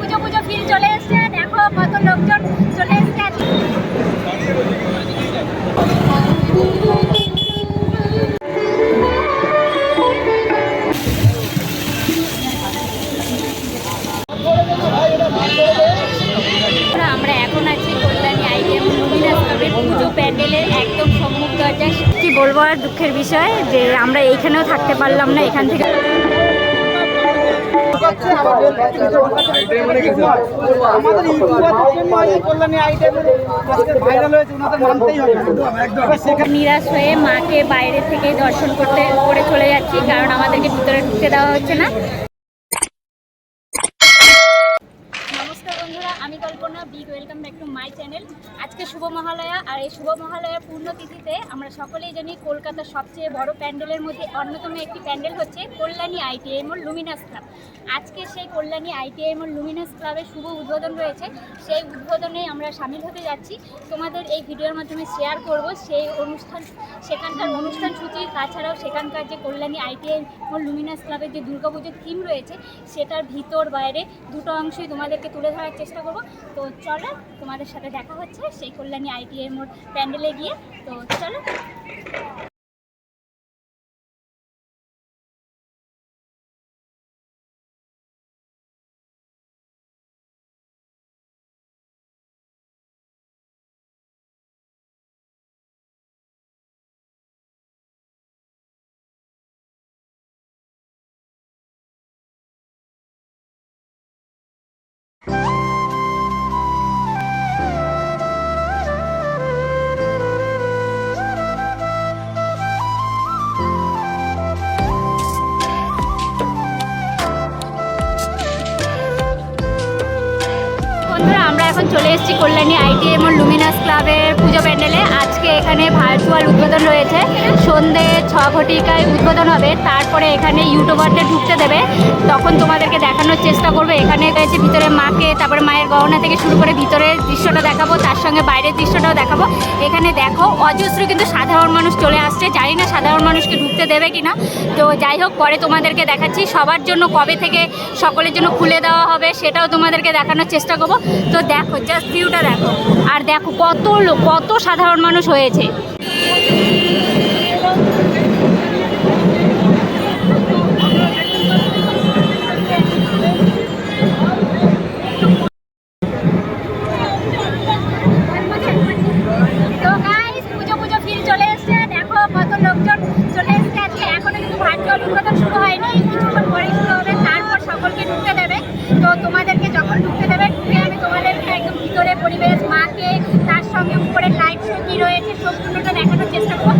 পুজো পুজো feel চলে এসেছে। দেখো কত লোকজন চলে এসেছে। আমরা এখন আছি কল্যাণী আইডিএম লুমিনাস ক্লাবের পুজো প্যান্ডেলের একদম সম্মুখ। কি বলব আর দুঃখের বিষয় যে আমরা এইখানেও থাকতে পারলাম না এখান থেকে। আমাদের নিরাশ হয়ে মাকে বাইরে থেকে দর্শন করতে করে চলে যাচ্ছি কারণ আমাদেরকে ভিতরে ঢুকতে দেওয়া হচ্ছে না নমস্কার বন্ধুরা আমি big welcome back to my channel আজকে শুভ মহালয়া আর এই শুভ মহালয়ার পূর্ণতিথিতে আমরা সকলেই জানি কলকাতার সবচেয়ে বড় প্যান্ডেলের মধ্যে অন্যতম একটি প্যান্ডেল হচ্ছে কল্যাণী আইটিএম ও লুমিনাস ক্লাব। আজকে সেই কল্যাণী আইটিএম ও লুমিনাস ক্লাবের শুভ উদ্বোধন রয়েছে। সেই উদ্বোধনে আমরা সামিল হতে যাচ্ছি। তোমাদের এই ভিডিওর মাধ্যমে শেয়ার করব। সেই অনুষ্ঠান, সেখানকার অনুষ্ঠান সূচি, তাছাড়াও সেখানকার যে কল্যাণী আইটিআই ও লুমিনাস ক্লাবের যে দুর্গাপুজোর থিম রয়েছে, সেটার ভিতর, বাইরে দুটো অংশই তোমাদেরকে তুলে ধরার চেষ্টা করব। তো চলো তোমাদের সাথে দেখা হচ্ছে সেই কল্যাণী আইটিআই মোড় প্যান্ডেলে গিয়ে। তো চলো। বন্ধুরা, আমরা এখন চলে এসেছি কল্যাণী আইটিএম ও লুমিনাস ক্লাবের পুজো প্যান্ডেলে। আজকে এখানে ভার্চুয়াল উদ্বোধন রয়েছে। সন্ধে ছ ঘটিকায় উদ্বোধন হবে। তারপরে এখানে ইউটিউবারদের ঢুকতে দেবে। তখন তোমাদেরকে দেখানোর চেষ্টা করবে। এখানে রয়েছে ভিতরে মাকে, তারপরে মায়ের গহনা থেকে শুরু করে ভিতরের দৃশ্যটা দেখাবো, তার সঙ্গে বাইরের দৃশ্যটাও দেখাবো। এখানে দেখো, অজস্র কিন্তু সাধারণ মানুষ চলে আসছে। জানি না সাধারণ মানুষকে ঢুকতে দেবে কি না তো যাই হোক, পরে তোমাদেরকে দেখাচ্ছি। সবার জন্য কবে থেকে সকলের জন্য খুলে দেওয়া হবে, সেটাও তোমাদেরকে দেখানোর চেষ্টা করব। তো দেখো জাস্ট ভিউটা দেখো। আর দেখো কত লোক কত সাধারণ মানুষ হয়েছে। তার সঙ্গে উপরে লাইট সঙ্গী রয়েছে সম্পূর্ণটা দেখানোর চেষ্টা করব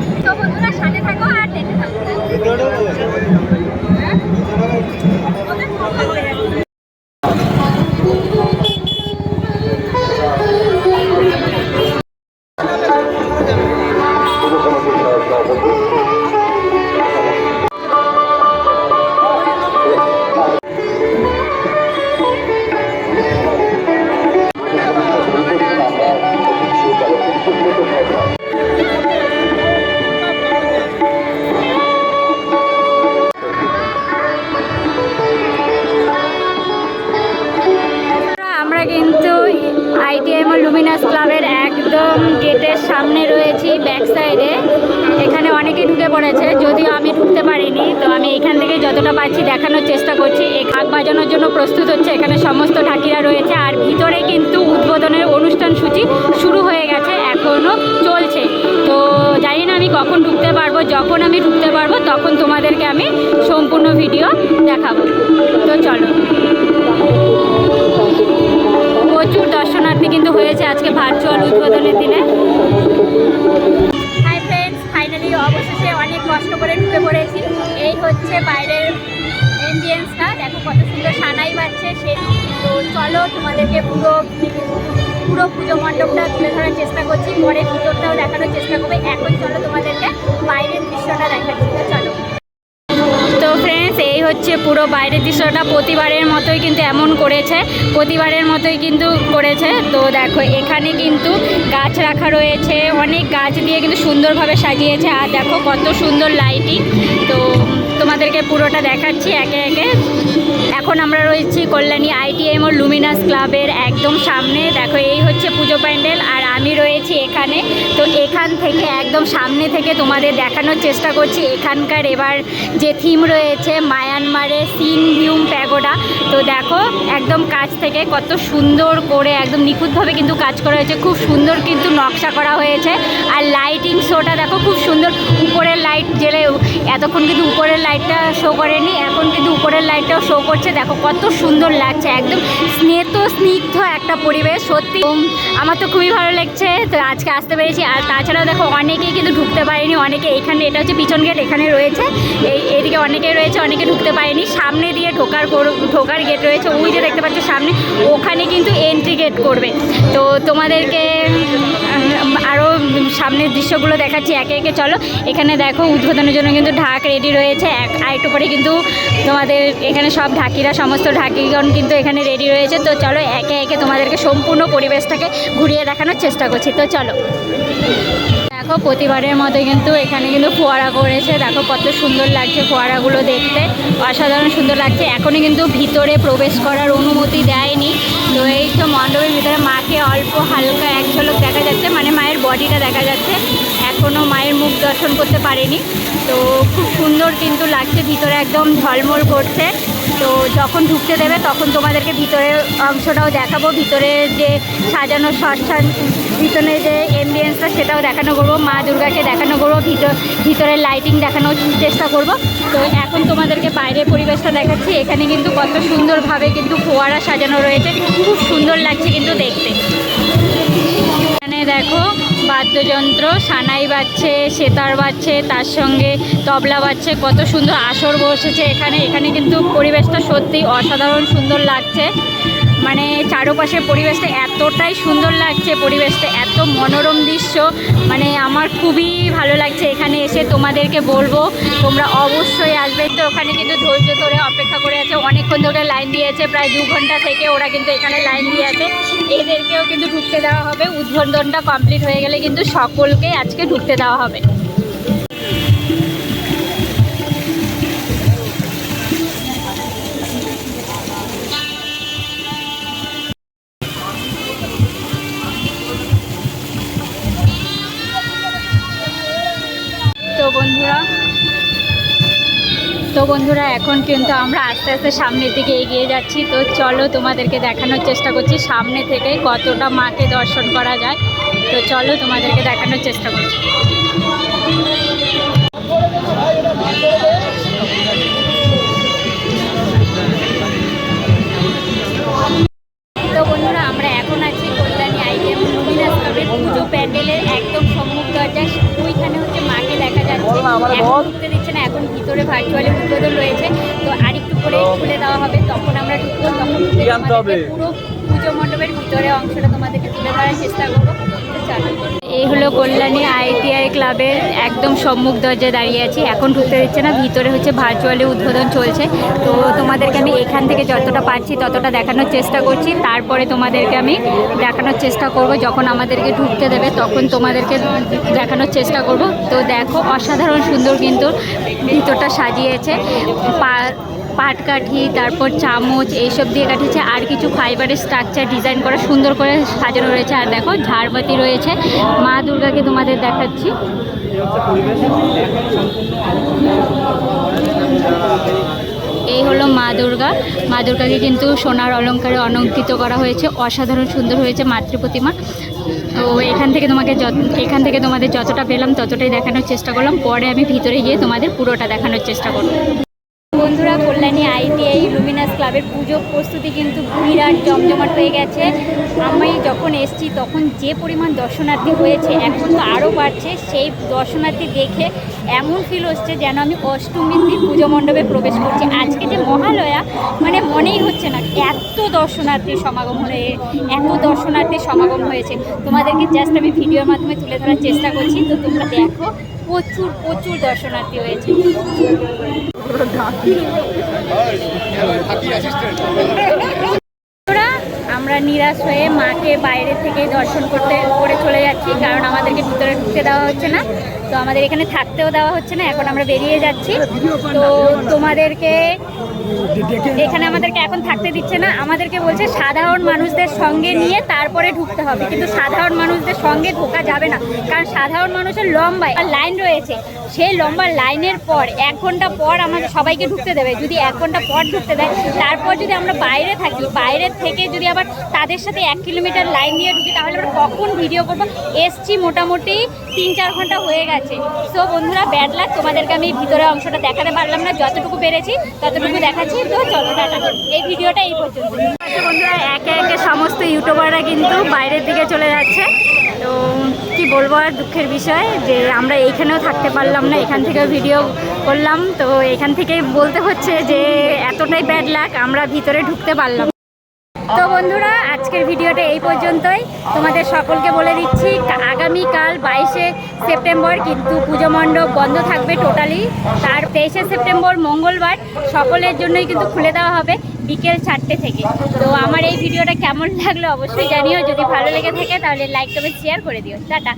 লুমিনাস ক্লাবের একদম গেটের সামনে রয়েছি ব্যাক সাইডে এখানে অনেকে ঢুকে পড়েছে, যদিও আমি ঢুকতে পারিনি, তো আমি এখান থেকে যতটা পারছি দেখানোর চেষ্টা করছি। এই খাক বাজানোর জন্য প্রস্তুত হচ্ছে এখানে সমস্ত ঢাকিরা রয়েছে, আর ভিতরে কিন্তু উদ্বোধনের অনুষ্ঠান সূচি শুরু হয়ে গেছে এখনও চলছে। তো জানি না আমি কখন ঢুকতে পারব, যখন আমি ঢুকতে পারব, তখন তোমাদেরকে আমি সম্পূর্ণ ভিডিও দেখাবো। তো চলো। হয়েছে আজকে ভার্চুয়াল উদ্বোধনের দিনে। হাই ফ্রেন্ডস ফাইনালি অবশেষে অনেক কষ্ট করে ঢুকে পড়েছি। এই হচ্ছে বাইরের এম্বিয়েন্সটা দেখো কত সুন্দর সানাই বাজছে। সে তো চলো তোমাদেরকে পুরো পুরো পুজো মণ্ডপটা তুলে ধরার চেষ্টা করছি। পরে ভিতরটাও দেখানোর চেষ্টা করবে। এখন চলো তোমাদেরকে বাইরের দৃশ্যটা দেখাচ্ছি। চলো। হচ্ছে পুরো বাইরের দৃশ্যটা প্রতিবারের মতোই কিন্তু এমন করেছে, প্রতিবারের মতোই কিন্তু করেছে। তো দেখো, এখানে কিন্তু গাছ রাখা রয়েছে, অনেক গাছ দিয়ে কিন্তু সুন্দরভাবে সাজিয়েছে। আর দেখো, কত সুন্দর লাইটিং। তো তোমাদেরকে পুরোটা দেখাচ্ছি একে একে। এখন আমরা রয়েছি কল্যাণী আইটিএম ও লুমিনাস ক্লাবের একদম সামনে। দেখো, এই হচ্ছে পুজো প্যান্ডেল আর আমি রয়েছি এখানে। তো এখান থেকে একদম সামনে থেকে তোমাদের দেখানোর চেষ্টা করছি। এখানকার এবার যে থিম রয়েছে মায়ানমারে সিন, ভিউম, প্যাগোডা। তো দেখো, একদম কাছ থেকে কত সুন্দর করে, একদম নিখুঁতভাবে কিন্তু কাজ করা হয়েছে। খুব সুন্দর কিন্তু নকশা করা হয়েছে। আর লাইটিং শোটা দেখো, খুব সুন্দর। উপরের লাইট জেলে, এতক্ষণ কিন্তু উপরের লাইটটা শো করেনি, এখন কিন্তু উপরের লাইটটাও শো করছে। দেখো, কত সুন্দর লাগছে। একদম স্নেত স্নিগ্ধ একটা পরিবেশ। সত্যি আমার তো খুবই ভালো লাগছে, তো আজকে আসতে পেরেছি। আর তাছাড়াও দেখো, অনেকেই কিন্তু ঢুকতে পারেনি, অনেকে এখানে, এটা হচ্ছে পিছন গেট এখানে রয়েছে। এই, এদিকে অনেকে রয়েছে, অনেকে ঢুকতে পারেনি। সামনে দিয়ে ঢোকার কর- ঢোকার গেট রয়েছে, ওই যে দেখতে পাচ্ছ সামনে, ওখানে কিন্তু এন্ট্রি গেট করবে। তো তোমাদেরকে আরও সামনের দৃশ্যগুলো দেখাচ্ছি একে একে, চলো। এখানে দেখো, উদ্বোধনের জন্য কিন্তু ঢাক রেডি রয়েছে। এক আরেকটু পরে কিন্তু তোমাদের, এখানে সব ঢাকিরা, সমস্ত ঢাকিগণ কিন্তু এখানে রেডি রয়েছে। তো চলো, একে একে তোমাদেরকে সম্পূর্ণ পরিবেশটাকে ঘুরিয়ে দেখানোর চেষ্টা করছি। তো চলো। দেখো, প্রতিবারের মতো কিন্তু এখানে কিন্তু ফোয়ারা করেছে। দেখো, কত সুন্দর লাগছে ফোয়ারাগুলো দেখতে। অসাধারণ সুন্দর লাগছে। এখনই কিন্তু ভিতরে প্রবেশ করার অনুমতি দেয়নি। তো এই তো মণ্ডপের ভিতরে মাকে অল্প হালকা এক ঝলক দেখা যাচ্ছে। মানে মায়ের বডিটা দেখা যাচ্ছে। এখনও মায়ের মুখ দর্শন করতে পারেনি। তো খুব সুন্দর কিন্তু লাগছে। ভিতরে একদম ঝলমল করছে। তো যখন ঢুকতে দেবে তখন তোমাদেরকে ভিতরের অংশটাও দেখাবো। ভিতরে যে সাজানো শ্মশান ভিতরে যে এমবিয়েন্সটা সেটাও দেখানো করব, মা দুর্গাকে দেখানো করব, ভিতর ভিতরের লাইটিং দেখানোর চেষ্টা করব। তো এখন তোমাদেরকে বাইরের পরিবেশটা দেখাচ্ছি। এখানে কিন্তু কত সুন্দরভাবে কিন্তু ফোয়ারা সাজানো রয়েছে। খুব সুন্দর লাগছে কিন্তু দেখতে। এখানে দেখো বাদ্যযন্ত্র, সানাই বাজছে, সেতার বাজছে, তার সঙ্গে তবলা বাজছে, কত সুন্দর আসর বসেছে এখানে। এখানে কিন্তু পরিবেশটা সত্যি অসাধারণ সুন্দর লাগছে। মানে চারপাশের পরিবেশটা এতটাই সুন্দর লাগছে, পরিবেশটা এত মনোরম দৃশ্য মানে আমার খুবই ভালো লাগছে এখানে এসে তোমাদেরকে বলব, তোমরা অবশ্যই আসবে। তো ওখানে কিন্তু ধৈর্য ধরে অপেক্ষা করে আছে, অনেকক্ষণ ধরে লাইন দিয়েছে, প্রায় দু ঘণ্টা থেকে ওরা কিন্তু এখানে লাইন দিয়ে আছে এদেরকেও কিন্তু ঢুকতে দেওয়া হবে, উদ্বোধনটা কমপ্লিট হয়ে গেলে কিন্তু সকলকে আজকে ঢুকতে দেওয়া হবে। বন্ধুরা। তো বন্ধুরা, এখন কিন্তু আমরা আস্তে আস্তে সামনের দিকে এগিয়ে যাচ্ছি। তো চলো তোমাদেরকে দেখানোর চেষ্টা করছি সামনে থেকে কতটা মাকে দর্শন করা যায়। তো চলো তোমাদেরকে দেখানোর চেষ্টা করছি। ঢুকে তোমাদেরকে পুরো পুজো মণ্ডপের ভিতরে অংশটা তোমাদেরকে তুলে ধরার চেষ্টা করব। এই হলো কল্যাণী আইটিআই ক্লাবের একদম সম্মুখ দরজায় দাঁড়িয়ে আছি। এখন ঢুকতে দিচ্ছে না ভিতরে হচ্ছে ভার্চুয়ালি উদ্বোধন চলছে। তো তোমাদেরকে আমি এখান থেকে যতটা পারছি ততটা দেখানোর চেষ্টা করছি। তারপরে তোমাদেরকে আমি দেখানোর চেষ্টা করব। যখন আমাদেরকে ঢুকতে দেবে তখন তোমাদেরকে দেখানোর চেষ্টা করব। তো দেখো অসাধারণ সুন্দর কিন্তু ভিতরটা সাজিয়েছে। পা পাটকাঠি, তারপর চামচ, এইসব দিয়ে কাটিয়েছে। আর কিছু ফাইবারের স্ট্রাকচার ডিজাইন করা, সুন্দর করে সাজানো রয়েছে। আর দেখো, ঝাড়বাতি রয়েছে। মা দুর্গাকে তোমাদের দেখাচ্ছি। এই হলো মা দুর্গা। মা দুর্গাকে কিন্তু সোনার অলংকারে অলঙ্কৃত করা হয়েছে। অসাধারণ সুন্দর হয়েছে মাতৃ প্রতিমা। তো এখান থেকে তোমাকে যত, এখান থেকে তোমাদের যতটা পেলাম ততটাই দেখানোর চেষ্টা করলাম। পরে আমি ভিতরে গিয়ে তোমাদের পুরোটা দেখানোর চেষ্টা করব। কল্যাণী আইটিআই লুমিনাস ক্লাবের পুজো প্রস্তুতি কিন্তু বিরাট জমজমাট হয়ে গেছে। আমি যখন এসছি তখন যে পরিমাণ দর্শনার্থী হয়েছে, এখন তো আরও বাড়ছে। সেই দর্শনার্থী দেখে এমন ফিল হচ্ছে যেন আমি অষ্টমীর দিন পুজো মণ্ডপে প্রবেশ করছি। আজকে যে মহালয়া মানে মনেই হচ্ছে না এত দর্শনার্থীর সমাগম হয়ে, এত দর্শনার্থীর সমাগম হয়েছে। তোমাদেরকে জাস্ট আমি ভিডিওর মাধ্যমে তুলে ধরার চেষ্টা করছি। তো তোমরা দেখো প্রচুর প্রচুর দর্শনার্থী হয়েছে। আমরা নিরাশ হয়ে মাকে বাইরে থেকে দর্শন করতে, করে চলে যাচ্ছি, কারণ আমাদেরকে ভিতরে ঢুকতে দেওয়া হচ্ছে না। তো আমাদের এখানে থাকতেও দেওয়া হচ্ছে না, এখন আমরা বেরিয়ে যাচ্ছি। তো তোমাদেরকে এখানে আমাদেরকে এখন থাকতে দিচ্ছে না। আমাদেরকে বলছে সাধারণ মানুষদের সঙ্গে নিয়ে তারপরে ঢুকতে হবে। কিন্তু সাধারণ মানুষদের সঙ্গে ঢোকা যাবে না। কারণ সাধারণ মানুষের লম্বা লাইন রয়েছে। সেই লম্বা লাইনের পর, এক ঘণ্টা পর আমাদের সবাইকে ঢুকতে দেবে। যদি এক ঘণ্টা পর ঢুকতে দেয়, তারপর যদি আমরা বাইরে থাকি, বাইরে থেকে যদি আবার তাদের সাথে এক কিলোমিটার লাইন দিয়ে ঢুকি, তাহলে আমরা কখন ভিডিও করব? এসছি মোটামুটি তিন চার ঘণ্টা হয়ে গেছে। তো বন্ধুরা ব্যাড লাগ তোমাদেরকে আমি ভিতরে অংশটা দেখাতে পারলাম না, যতটুকু পেরেছি ততটুকু দেখাচ্ছি। তো চলো, টাটা। এই ভিডিওটা এই পর্যন্ত। আচ্ছা বন্ধুরা, একে একে সমস্ত ইউটিউবাররা কিন্তু বাইরের দিকে চলে যাচ্ছে। তো কি বলব আর দুঃখের বিষয় যে আমরা এইখানেও থাকতে পারলাম না, এখান থেকেও ভিডিও করলাম। তো এখান থেকে বলতে হচ্ছে যে, এতটাই ব্যাড লাক আমরা ভিতরে ঢুকতে পারলাম। তো বন্ধুরা আজকের ভিডিওটা এই পর্যন্তই। তোমাদের সকলকে বলে দিচ্ছি, আগামীকাল বাইশে সেপ্টেম্বর কিন্তু পুজো মণ্ডপ বন্ধ থাকবে টোটালি তার তেইশে সেপ্টেম্বর মঙ্গলবার সকলের জন্যই কিন্তু খুলে দেওয়া হবে বিকেল চারটে থেকে। তো আমার এই ভিডিওটা কেমন লাগল অবশ্যই জানিও। যদি ভালো লেগে থাকে তাহলে লাইক কমেন্ট শেয়ার করে দিও। টাটা।